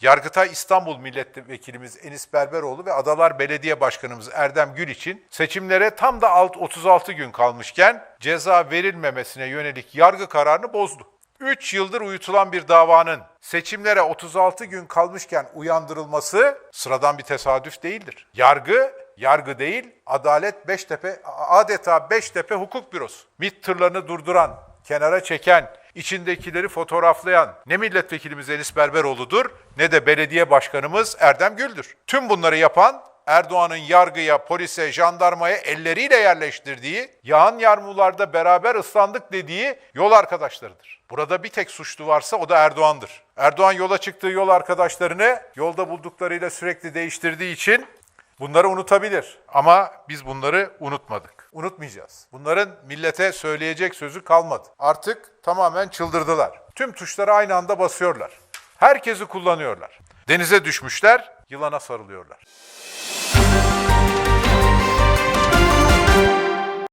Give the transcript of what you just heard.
Yargıtay İstanbul Milletvekilimiz Enis Berberoğlu ve Adalar Belediye Başkanımız Erdem Gül için seçimlere tam da alt 36 gün kalmışken ceza verilmemesine yönelik yargı kararını bozdu. 3 yıldır uyutulan bir davanın seçimlere 36 gün kalmışken uyandırılması sıradan bir tesadüf değildir. Yargı, yargı değil, adalet Beştepe, adeta Beştepe Hukuk Bürosu. MİT tırlarını durduran, kenara çeken, içindekileri fotoğraflayan ne milletvekilimiz Enis Berberoğlu'dur ne de belediye başkanımız Erdem Gül'dür. Tüm bunları yapan Erdoğan'ın yargıya, polise, jandarmaya elleriyle yerleştirdiği, yağan yağmurlarda beraber ıslandık dediği yol arkadaşlarıdır. Burada bir tek suçlu varsa o da Erdoğan'dır. Erdoğan yola çıktığı yol arkadaşlarını yolda bulduklarıyla sürekli değiştirdiği için bunları unutabilir. Ama biz bunları unutmadık. Unutmayacağız. Bunların millete söyleyecek sözü kalmadı. Artık tamamen çıldırdılar. Tüm tuşları aynı anda basıyorlar. Herkesi kullanıyorlar. Denize düşmüşler, yılana sarılıyorlar.